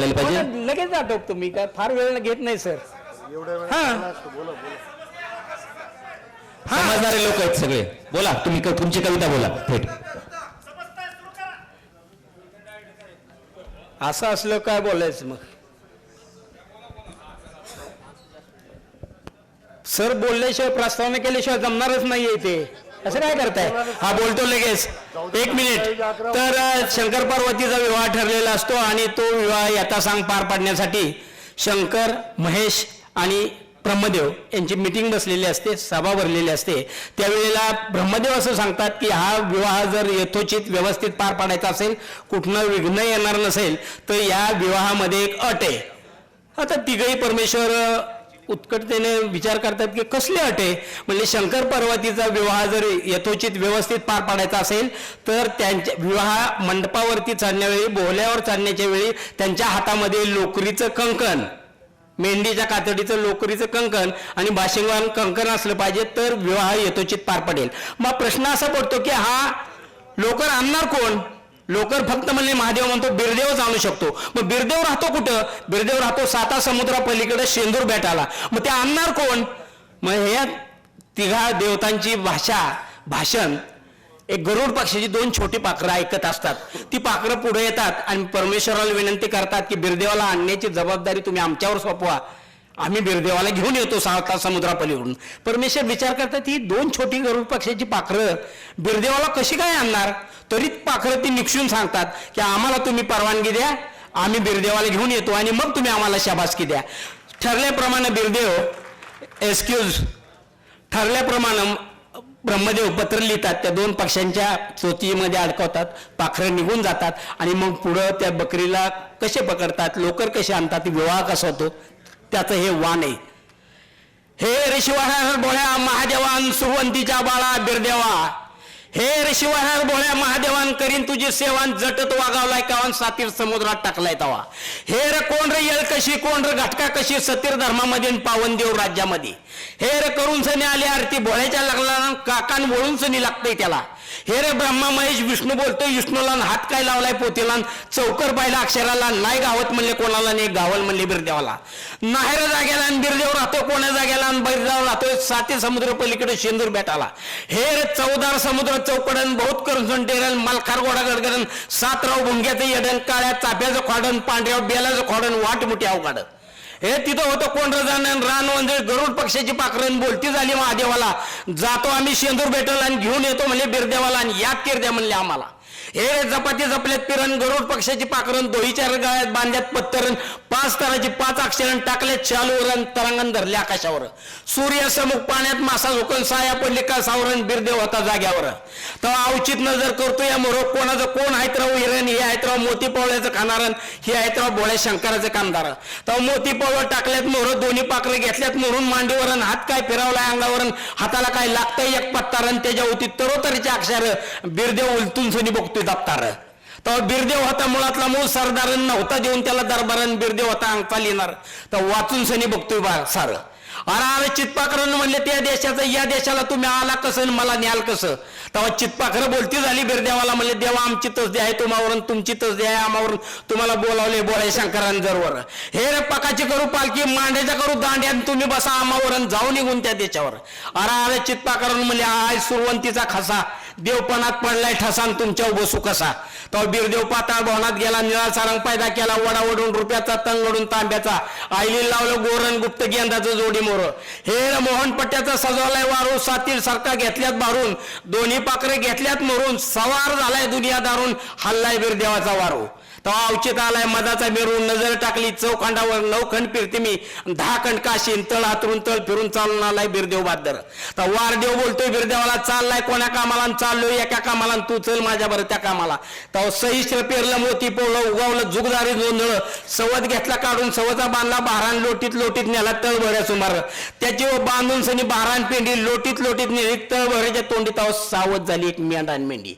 मिळाली पाहिजे? लगेच आटोपतो मी काय फार वेळ घेत नाही सर. हा. समजणारे लोक आहेत सगळे. बोला तुम्ही क- तुमची कविता बोला थेट. असं असलं काय बोलायचं मग? सर बोलल्याशिवाय प्रस्तावना केल्याशिवाय जमणारच नाहीये ते. असं काय करताय. हा बोलतो लगेच. एक मिनिट. तर शंकर पार्वतीचा विवाह ठरलेला असतो आणि तो विवाह यथासांग पार पाडण्यासाठी शंकर महेश आणि ब्रह्मदेव यांची मिटिंग बसलेली असते सभा भरलेली असते. त्यावेळेला ब्रह्मदेव असं सांगतात की हा विवाह जर यथोचित व्यवस्थित पार पाडायचा असेल कुठनं विघ्न येणार नसेल तर या विवाहामध्ये एक अट आहे. आता तिघही परमेश्वर उत्कटतेने विचार करतात की कसली अट? आहे म्हणजे शंकर पार्वतीचा विवाह जर यथोचित व्यवस्थित पार पाडायचा असेल तर त्यांच्या विवाह मंडपावरती चढण्यावेळी बोहल्यावर चढण्याच्या वेळी त्यांच्या हातामध्ये लोकरीचं कंकण मेंढीच्या कातडीचं लोकरीचं कंकण आणि भाशिंगवान कंकण असलं पाहिजे तर विवाह यथोचित पार पडेल. मग प्रश्न असा पडतो की हा लोकर आणणार कोण? लोकर फक्त म्हणजे महादेव म्हणतो बिरदेवच आणू शकतो. मग बिरदेव राहतो कुठं? बिरदेव राहतो साता समुद्रा पलीकडे शेंदूर बेटाला. मग ते आणणार कोण? मग हे तिघा देवतांची भाषा भाषण एक गरुड पक्षाची दोन छोटी पाखरं ऐकत असतात. ती पाखरं पुढे येतात आणि परमेश्वराला विनंती करतात की बिरदेवाला आणण्याची जबाबदारी तुम्ही आमच्यावर सोपवा. आम्ही बिरदेवाला घेऊन येतो सावता समुद्रापलीकडून परमेश्वर विचार करतात ही दोन छोटी गरुड पक्षाची पाखरं बिरदेवाला कशी काय आणणार? तरी पाखरं ती निक्षून सांगतात की आम्हाला तुम्ही परवानगी द्या आम्ही बिरदेवाला घेऊन येतो आणि मग तुम्ही आम्हाला शाबासकी द्या. ठरल्याप्रमाणे बिरदेव एक्सक्यूज ठरल्याप्रमाणे ब्रह्मदेव पत्र लिहितात त्या दोन पक्ष्यांच्या चोतीमध्ये अडकवतात पाखरं निघून जातात आणि मग पुढं त्या बकरीला कसे पकडतात लोकर कसे आणतात विवाह कसा होतो त्याचं हे वाण आहे. हे ऋषिवाहर भोळ्या महादेवान सुवंतीच्या बाळा बिरदेवा. हे ऋषिवाहर भोळ्या महादेवान करीन तुझी सेवान जटत वागावलाय कावान सातीर समुद्रात टाकलाय तवा. हे र कोण र येळ कशी कोण र घटका कशी सतीर धर्मामध्ये पावन देव राज्यामध्ये. हे र करून सनी आली आरती भोळ्याच्या लागला काकान वळून सनी लागतंय त्याला. हे रे ब्रह्मा महेश विष्णू बोलतोय विष्णूला हात काय लावलाय पोतीला चौकर पाहिला अक्षराला नाही गावत म्हणले कोणाला नाही गावल म्हणले बिरदेवाला. नाहेर जाग्याला आणि बिरदेव राहतो कोण्या जाग्याला आणि बिरदेव राहतोय साती समुद्र पलीकडे शेंदूर बेटाला. हे रे चौदार समुद्र चौकडन बहुत करून टेरन मलखार गोडा गडगडन सातराव भुंग्याचं येडन काळ्या चाफ्याचं खोडन पांढऱ्या बेलाचं खोडन वाट मोठी अवघड. हे तिथं होतं कोंडर रजानन रान वंजळ गरुड पक्षाची पाखरण बोलती झाली महादेवाला. जातो आम्ही शेंदूर भेटल आणि घेऊन येतो म्हणजे बिरदेवाला आणि याद किरद्या म्हणले आम्हाला. हे जपाती जपल्यात पिरण गरुड पक्षाची पाखरन दोहीच्या गळ्यात बांधल्यात पत्तरण पाच तराची पाच अक्षरण टाकल्यात चालूवरण तरंगण धरले आकाशावर. सूर्यसमुख पाण्यात मासा झोकून साया पडली का सावरण बिरदेव होता जाग्यावर. तेव्हा अवचित नजर करतो या मोर कोणाचं कोण आहेत राव हिरण हे आहेत राव मोती पवळ्याचं खाणारण हे आहेत राव भोळ्या शंकराचं कामदार. तेव्हा मोती पवळ टाकल्यात मोर दोन्ही पाखरे घेतल्यात मोरून मांडीवरण हात काय फिरवलाय अंगावरण हाताला काय लागतंय एक पत्तारण त्याच्या होती तरोतरीचे अक्षर बिरदेव उलटून सनी बघतोय दप्तार. तेव्हा बिरदेव होता मुळातला मूळ सरदारन नव्हता देऊन त्याला दरबारन बिरदेव होता अंगपाल येणार. तर वाचून सनी बघतोय बा सारं. अरे अरे चितपाखरं म्हणले त्या देशाचं या देशाला तुम्ही आला कसं आणि मला न्याल कसं? तेव्हा चितपाखरं बोलती झाली बिरदेवाला म्हणले देवा आमची तसदी आहे तुम्हावरून तुमची तसदी आहे आम्हावरून तुम्हाला बोलावले बोलाय शंकरान जरवर. हे रे पकाची करू पालखी मांड्याच्या करू दांड्यान तुम्ही बसा आम्हावरून जाऊ निघून त्या देशावर. अरे अरे चितपाखरानं म्हणले आय सुरवंतीचा खसा देवपणात पडलाय ठसान तुमच्या बसू कसा तो बिरदेव पाताळ भवनात गेला निळा सारंग पैदा केला वडा रुपयाचा तंगडून तांब्याचा आईली लावलं गोरण गुप्त गेंदाचं जोडी मोर हे मोहन पट्ट्याचा सजवलाय वारू सातील सारखा घेतल्यात मारून दोन्ही पाखरे घेतल्यात मरून. सवार झालाय दुनिया दारून हल्लाय बिरदेवाचा वारू. तेव्हा अवचित आलाय मधाचा मिरून नजर टाकली. चौखंडावर नऊ फिरते मी. दहा खंड काशीन. तळ हातरून तळ फिरून चालून आलाय बिरदेव बादर. तर वारदेव बोलतोय बिरदेवाला चाललाय कोण्या कामाला? चाललोय एका कामाला. तू चल माझ्या बरं त्या कामाला. तेव्हा सहिष्ठ पेरलं मोती पोळलं उगावलं जुगदारी गोंधळ. सवत घेतला काढून सवचा बांधला बारान लोटीत लोटीत नेला तळ भऱ्या सुमार. त्याची बांधून सनी बारान पेंडी लोटीत लोटीत नेली तळ भऱ्याच्या तोंडी. तेव्हा सावध झाली एक मेंढा मेंढी.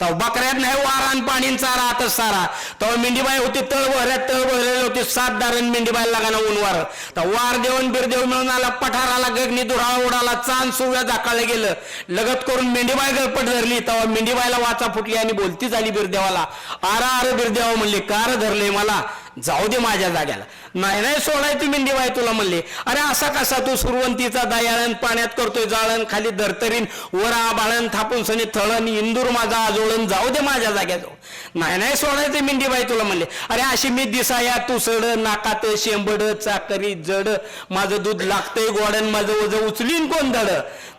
तेव्हा बकऱ्यात नाही वारान पाणी चारा आता सारा. तेव्हा मेंढीबाई होती तळ भऱ्यात तळ भरलेली होती सात दारण मेंढीबाई लागाना उनवार. तर वार देऊन बिरदेव मिळून आला पठाराला गगनी दुराळा उडाला चांद सुव्या झाकाळलं गेलं. लगत करून मेंढीबाई गळपट धरली तेव्हा मेंढीबाईला वाचा फुटली आणि बोलती झाली बिरदेवाला आरा आर बिरदेवा म्हणले कार धरले मला. जाऊ दे माझ्या जाग्याला. नाही नाही सोडायची मेंढी बाई तुला म्हणले. अरे असा कसा तू सुरवंतीचा दयाळण पाण्यात करतोय जाळण खाली धरतरीन वर आबाळण थापून सनी थळण इंदूर माझा आजोळण जाऊ दे माझ्या जाग्याजवळ. नाही नाही सोडायचं मेंढी बाई तुला म्हणले. अरे अशी मी दिसाया तू सड नाकात शेंबड चाकरी जड माझं दूध लागतंय गोडन माझं वज उचलीन कोण धड?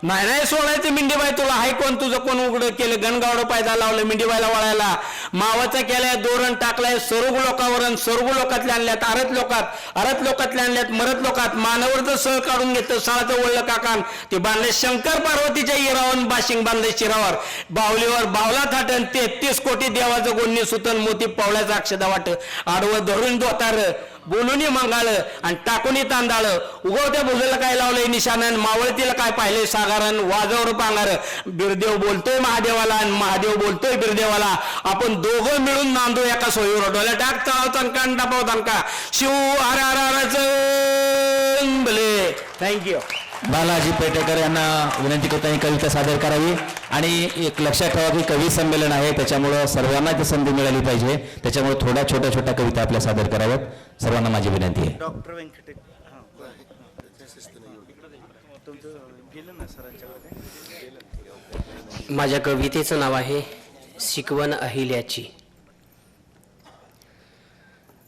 नाही नाही सोडायचं मिंडीबाई तुला हाय कोण? तुझं कोण उघडं केलं? गणगावडं पायदा लावलं मिंडीबाईला वळायला. मावाचं केलंय दोरण टाकलंय स्वरूप लोकावरण सरुग लोकातल्या आणल्यात आरत लोकात आरत लोकातल्या आणल्यात मरत लोकात. मानवरचं सळ काढून घेतलं सळाचं वळलं काकान. ते बांधले शंकर पार्वतीच्या इरावर बाशिंग बांधले शिरावर. बावलीवर बावला थाटन तेहतीस कोटी देवाचं गोंडणी सुतन मोती पावल्याचं अक्षदा वाट आडवं धरून दोतार. बोलून मंगाळ आणि टाकूनी तांदाळ. उगवत्या भुजला काय लावलंय निशाणन मावळतीला काय पाहिलंय सागारण वाजवर पांगार बिरदेव बोलतोय महादेवाला आणि महादेव बोलतोय बिरदेवाला. आपण दोघं मिळून नांदू एका सोयीवर. डोल्या टाक तळाव तनका आणि टापाव तनका शिव हर हर हर भले. थँक्यू बालाजी पेटेकर यांना विनंती करतो आणि कविता सादर करावी. आणि एक लक्षात ठेवा की कवी संमेलन आहे त्याच्यामुळं सर्वांना ती संधी मिळाली पाहिजे. त्याच्यामुळे थोड्या छोट्या छोट्या कविता आपल्या सादर कराव्यात. सर्वांना माझी विनंती आहे. डॉक्टर व्यंकटे हां. तुमचं गेलं ना सरांच्याकडे माझ्या कवितेचं नाव आहे शिकवण अहिल्याची.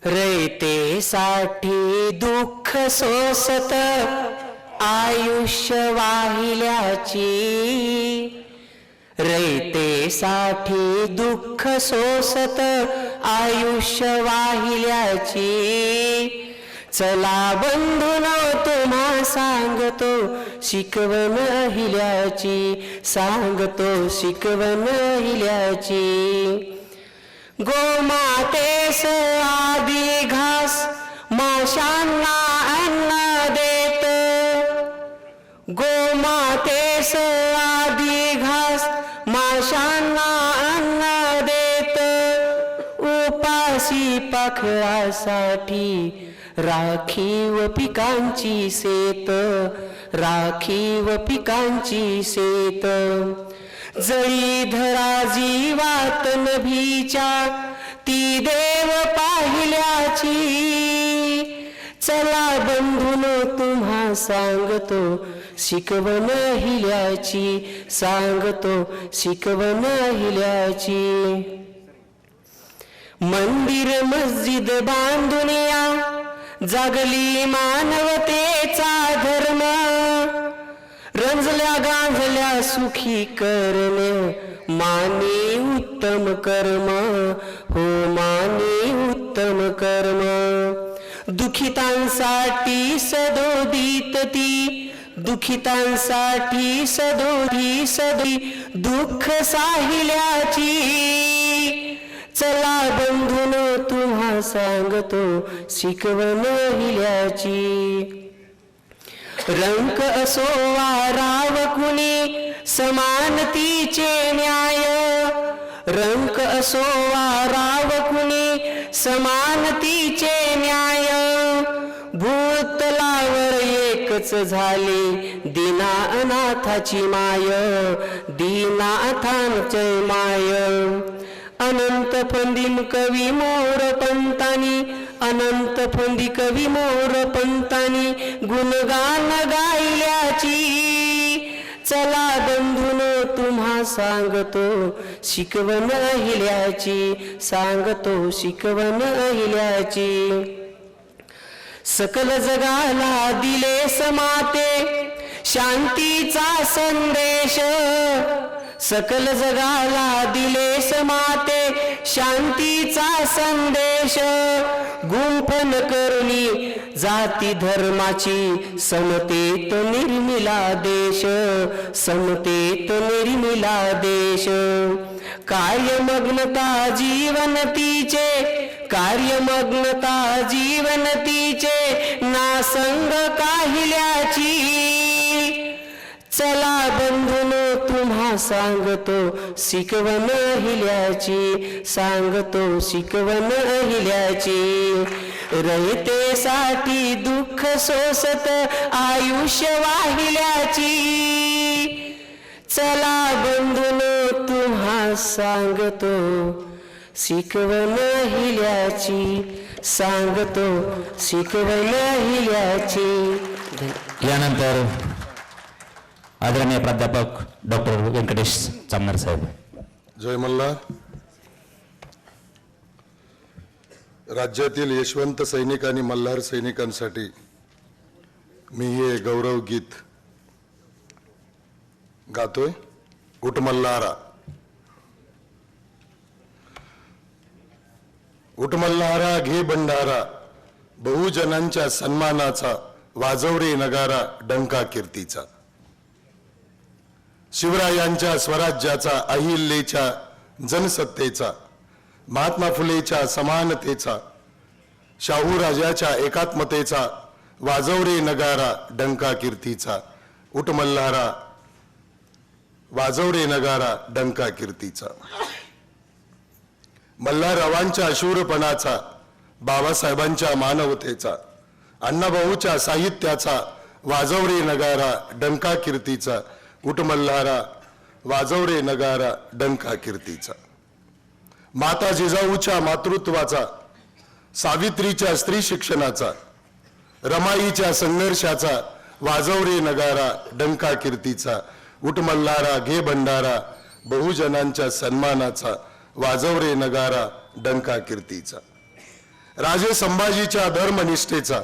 रयतेसाठी दुःख सोसत आयुष्य वाहिल्याची रयतेसाठी दुःख सोसत आयुष्य वाहिल्याची चला बंधून तुम्हा सांगतो शिकवण हिल्याची. सांगतो शिकवण हिल्याची. गोमातेस आधी घास माशांना गोमातेस आदी घास माशांना अन्न देत. उपाशी पाखरासाठी राखीव पिकांची शेत राखीव पिकांची शेत. जळी धरा जीवात नभीच्या ती देव पाहिल्याची. चला बंधून तुम्हा सांगतो शिकवण हिल्याची सांगतो शिकवण हिल्याची. मंदिर मस्जिद बांधुनिया जगली जागली मानवतेचा धर्म. रंजल्या गांजल्या सुखी कर्म माने उत्तम कर्म. हो माने उत्तम कर्म. दुखितांसाठी सदोदित ती दुखितांसाठी सदोदी सदी दुःख साहिल्याची. चला बंधून तुम्हा सांगतो शिकवण हिल्याची रंक असो राव कुणी समानतीचे न्याय. रंक असो राव कुणी समानतीचे न्याय. भूत लाव एकच झाले. दीना अनाथाची माय दीनाथांचे माय. अनंत फंदीम कवी मोर पंतानी अनंत फंदी कवी मोर पंतानी गुणगान गायल्याची. चला बंधून तुम्हा सांगतो शिकवण अहिल्याची सांगतो शिकवण अहिल्याची सकल जगाला दिले समाते शांतीचा संदेश. सकल जगाला दिले समाते शांतीचा संदेश. गुंफन करुणी जाती धर्माची समतेत निर्मिला देश. समतेत निर्मिला देश. कार्यमग्नता जीवन तिचे कार्यमग्नता जीवन तिचे नासंग काहिल्याची. चला बंधून तुम्हा सांगतो शिकवण अहिल्याची सांगतो शिकवण हिल्याची रयतेसाठी दुःख सोसत आयुष्य वाहिल्याची. चला बंधून तुम्हा सांगतो शिकवण हिल्याची सांगतो शिकवण अहिल्याची धन- यानंतर आदरणीय प्राध्यापक डॉक्टर व्यंकटेश चामणार साहेब. जय मल्हार. राज्यातील यशवंत सैनिक आणि मल्हार सैनिकांसाठी मी हे गौरव गीत गातोय. उटमल्लारा उटमल्लारा घे भंडारा. बहुजनांच्या सन्मानाचा वाजवरे नगारा डंका कीर्तीचा. शिवरायांच्या स्वराज्याचा अहिल्येच्या जनसत्तेचा महात्मा फुलेच्या समानतेचा शाहू राजाच्या एकात्मतेचा वाजवरे नगारा डंका कीर्तीचा. उटमल्लारा वाजवडे वाजवरे नगारा डंका कीर्तीचा. मल्हाररावांच्या शूरपणाचा बाबासाहेबांच्या मानवतेचा अण्णाभाऊच्या साहित्याचा वाजवरे नगारा डंका कीर्तीचा उठ वाजवडे नगारा डंका कीर्तीचा. माता जिजाऊच्या मातृत्वाचा सावित्रीच्या स्त्री शिक्षणाचा रमाईच्या संघर्षाचा वाजवरे नगारा डंका कीर्तीचा उटमल्हारा घे भंडारा बहुजनांच्या सन्मानाचा वाजवरे नगारा डंका कीर्तीचा. राजे संभाजीच्या धर्मनिष्ठेचा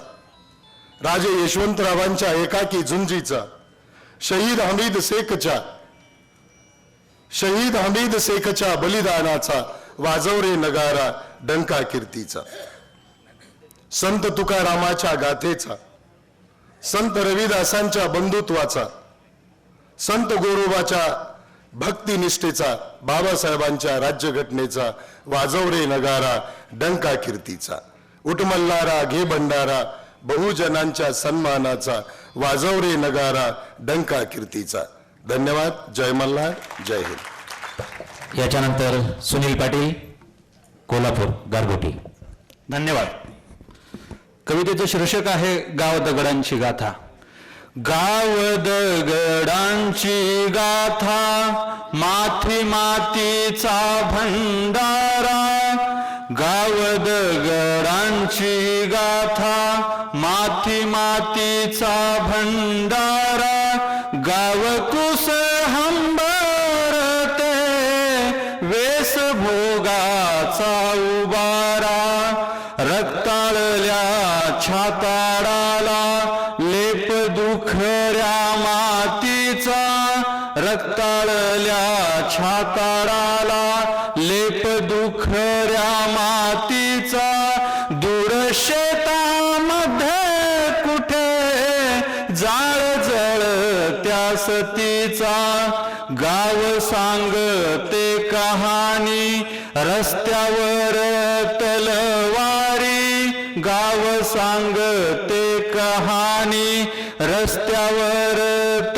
राजे यशवंतरावांच्या एकाकी झुंजीचा शहीद हमीद शेखच्या शहीद हमीद शेखच्या बलिदानाचा वाजवरे नगारा डंका कीर्तीचा. संत तुकारामाच्या गाथेचा संत रविदासांच्या बंधुत्वाचा संत गोरोबाच्या भक्तिनिष्ठेचा बाबासाहेबांच्या राज्यघटनेचा वाजवरे नगारा डंका कीर्तीचा. उठमल्लारा घे भंडारा बहुजनांच्या सन्मानाचा वाजवरे नगारा डंका कीर्तीचा. धन्यवाद. जय मल्हार. जय हिंद. याच्यानंतर सुनील पाटील कोल्हापूर गारगोटी. धन्यवाद. कवितेचं शीर्षक आहे गाव दगडांची गाथा. गाव दगडांची गाथा माथी मातीचा भंडारा. गाव दगडांची गाथा माथी मातीचा भंडारा. गाव कुस हंबरते वेस भोगाचा उबारा. रक्ताळल्या छाताडा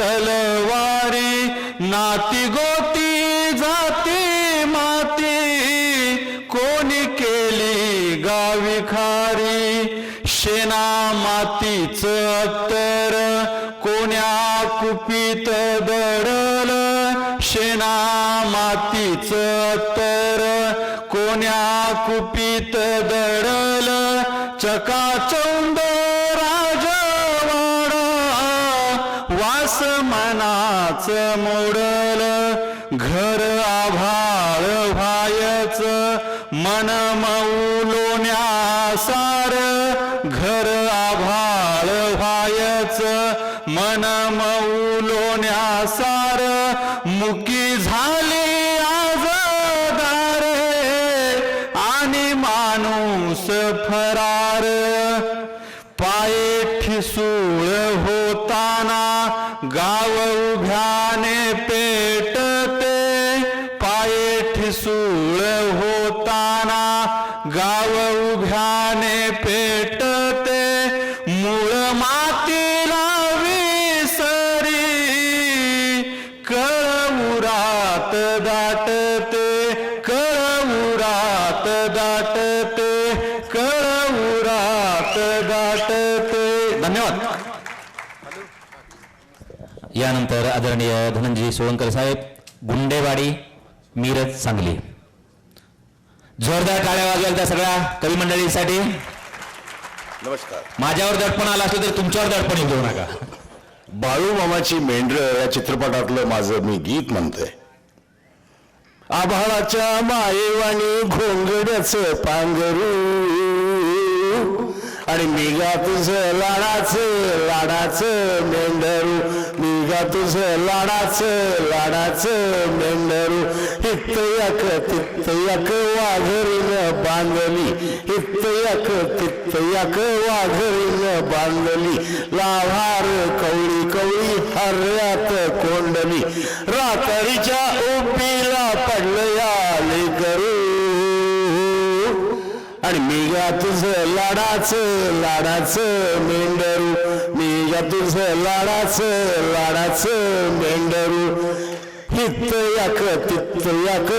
तलवारी नाती गोती जाती माती कोणी केली गावी खारी? शेना मातीच तर कोण्या कुपीत दडल? शेना मातीच तर कोण्या कुपीत दडल? चकाचौंद घर आ यानंतर आदरणीय धनंजय सोळंकर साहेब गुंडेवाडी मिरज सांगली. जोरदार टाळ्या वाजवाल त्या सगळ्या कवी मंडळीसाठी. नमस्कार. माझ्यावर दडपण आला असलं तरी तुमच्यावर दडपण येऊ देऊ नका. बाळू मामाची मेंढर या चित्रपटातलं माझं मी गीत म्हणतोय. आभाळाच्या मायेवाणी घोंगड्याच पांघरू आणि निघा तुझं लाडाचं लाडाचं मेंढरू. निघा तुझं लाडाच लाडाचं मेंढरू. हित यक तित्त यक वाघरीन बांधली. हित यक तित्त यक वाघरीन बांधली. लाभार कवळी कवळी हर्यात कोंडली. रात्रीच्या उभीला पडलं या करू आणि मिगा तुझं लाडाच लाडाचं मेंढरू. तुझ लाडाचं लाडाचं मेंढरू. हित याक तित्त याक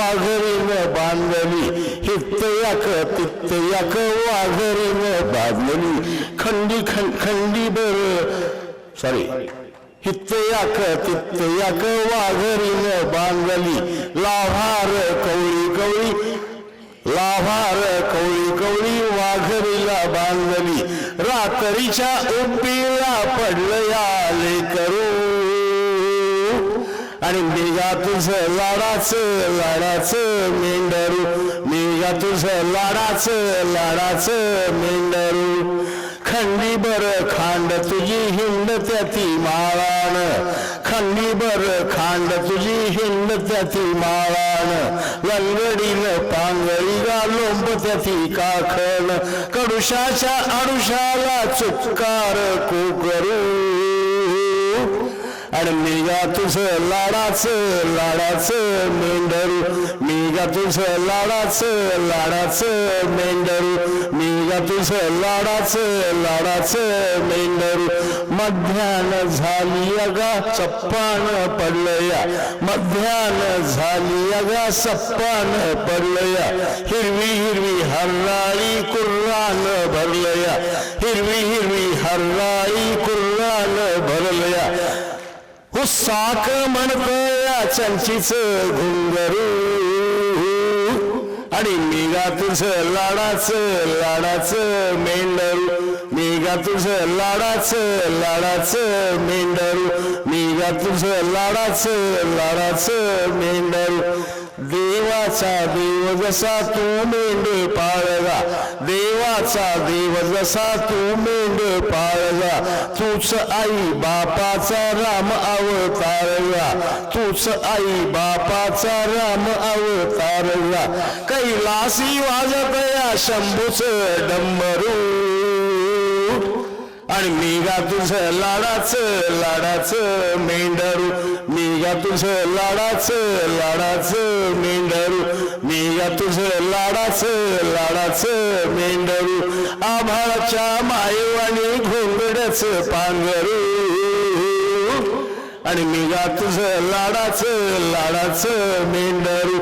वाघरीनं बांधली. हित याक तित्त याक वाघरीनं बांधली. खंडी खंड खंडी बर. सॉरी हित याक तित्त याक वाघरीनं बांधली. लाभार कवळी कवळी लाभार कवळी कवळी वाघरीला बांधली. रात्रीच्या उभीला पडलं याले करू आणि मेघा तुझं लाडाचं लाडाचं मेंढरू. मेघा तुझं लाडाचं लाडाचं मेंढरू. खंडी बर खांड तुझी हिंड त्याती माळान. खंडी बर खांड तुझी हिंड त्याती माळान लंगडीन पांगळी गालोंब त्याती काखण. कडुशाच्या आडुशाला चुटकार कोकरू. आणि मेघा तुझं लाडाचं लाडाचं मेंढरू. मेघा तुझं लाडाचं लाडाचं मेंढरू. मेघा तुझं लाडाचं लाडाचं मेंढरू. मध्यान झाली अगा चप्पान पडलया. मध्यान झाली अगा सप्पान पडलया. हिरवी हिरवी हरराळी कुर्रान भरलया. हिरवी हिरवी हरलाई कुर्रान भरलया. साक म्हणतोया चंचीच घुंगरू. आणि मी तुझं लाडाचं लाडाचं मेंढरू. मेघा तुझं लाडाचं लाडाचं मेंढरू. मेघा तुझ लाडाचं लाडाचं मेंढरू. देवाचा देव जसा तू मेंढ पाळला देवाचा देव जसा तू मेंढ पाळला तूच आई बापाचा राम अवतारला तूच आई बापाचा राम अवतारला कैलासी वाजत या शंभूच डंबरू. आणि मेघा तुझं लाडाच लाडाचं मेंढरू. मेघा तुझं लाडाच लाडाचं मेंढरू. मेघा तुझं लाडाच लाडाचं मेंढरू. आभाळाच्या मायवाणी घोंगड्याच पांघरू. आणि मेघा तुझं लाडाच लाडाचं मेंढरू.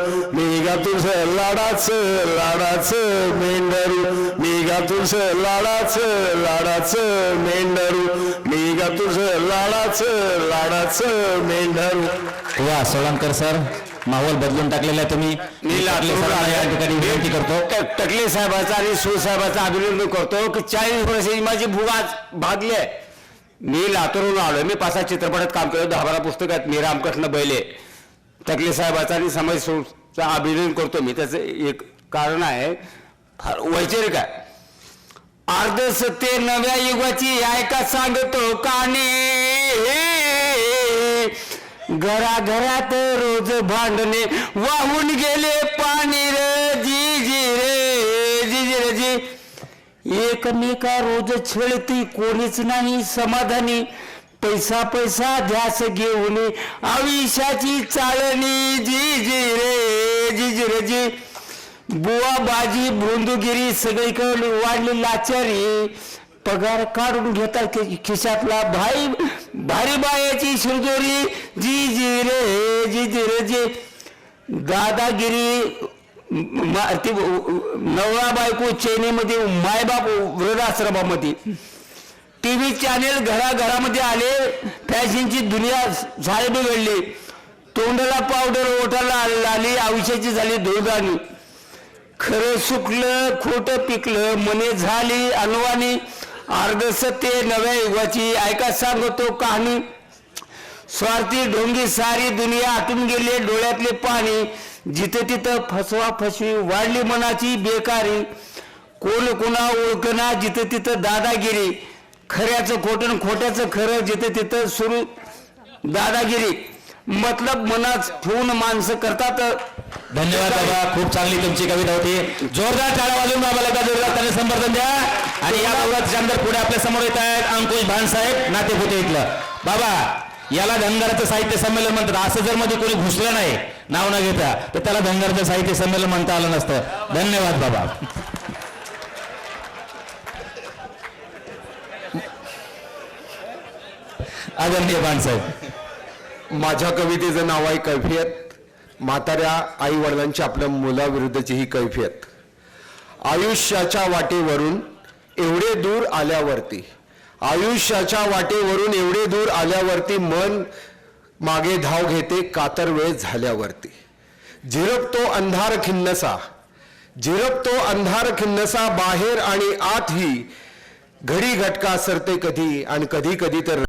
मेघा तुझं लाडाचं लाडाचं मेंढरू. मेघा तुझं लाडाचं लाडाचं मेंढरू. मेघा तुझं लाडाचं लाडाचं मेंढरू. वा सोळंकर सर माहोल बदलून टाकलेला आहे तुम्ही. मी लातूर सरांना या ठिकाणी विनंती करतो. टकले साहेबाचा आणि सुसाहेबाचा अभिनंदन करतो की चाळीस वर्षाची माझी आज भागली आहे. मी लातूरहून आलोय. मी पाच चित्रपटात काम केलं दहा बारा पुस्तक आहेत. मी रामकृष्ण बैले. टकले साहेबाचा आणि समाज चा अभिनंदन करतो. मी त्याचं एक कारण आहे. फार वैचारिक आहे. अर्ध सत्य नव्या युगाची ऐका सांगतो काने. घराघरात रोज भांडणे. वाहून गेले पाणी रे. जी जी रे. जी जी रे जी. एकमेका रोज छेळती कोणीच नाही समाधानी. पैसा पैसा ध्यास घेऊन आयुष्याची चालणी जी जी रे जी जी रे जी. बुवा बाजी भोंदूगिरी सगळीकडे वाढली लाचारी. पगार काढून घेतात खिशातला भाई भारी बायाची शिरजोरी जी जी रे जी जी रे जी. दादागिरी ती नवरा बायको चेनीमध्ये मायबाप वृद्धाश्रमामध्ये. टीव्ही चॅनेल घराघरामध्ये आले फॅशनची दुनिया झाली बिघडली. तोंडाला पावडर ओठाला आली आयुष्याची झाली धुळदाणी. खरं सुकलं खोटं पिकलं मने झाली अनवाणी. अर्ध सत्य नव्या युगाची ऐका सांगतो कहाणी. स्वार्थी ढोंगी सारी दुनिया आटून गेले डोळ्यातले पाणी. जिथे तिथं फसवा फसवी वाढली मनाची बेकारी. कोण कोणा ओळखना जिथे तिथं दादागिरी. खऱ्याचं खोटं खोट्याचं खरं जिथे तिथं सुरू दादागिरी. मतलब मनात ठेवून माणसं करतात. धन्यवाद बाबा खूप चांगली तुमची कविता होती. जोरदार टाळा वाजून बाबाला एका जोरदार त्याने समर्थन द्या. आणि या गौरवाच्या अंदर पुढे आपल्यासमोर येत आहेत अंकुश भानसाहेब नातेपुते इथलं. बाबा याला धनगराचं साहित्य संमेलन म्हणतात. असं जर मध्ये कोणी घुसलं नाही नाव न घेता तर त्याला धनगराचं साहित्य संमेलन म्हणता आलं नसतं. धन्यवाद बाबा. आदरणीय बाणसाहेब माझ्या कवितेचं नाव आहे कैफियत. म्हाताऱ्या आई वडिलांची आपल्या मुलाविरुद्धची ही कैफियत. आयुष्याच्या वाटेवरून एवढे दूर आल्यावरती आयुष्याच्या वाटेवरून एवढे दूर आल्यावरती मन मागे धाव घेते कातर वेळ झाल्यावरती. झिरपतो अंधार खिन्नसा झिरपतो अंधार खिन्नसा बाहेर आणि आतही घडी घटका सरते कधी आणि कधी कधी तर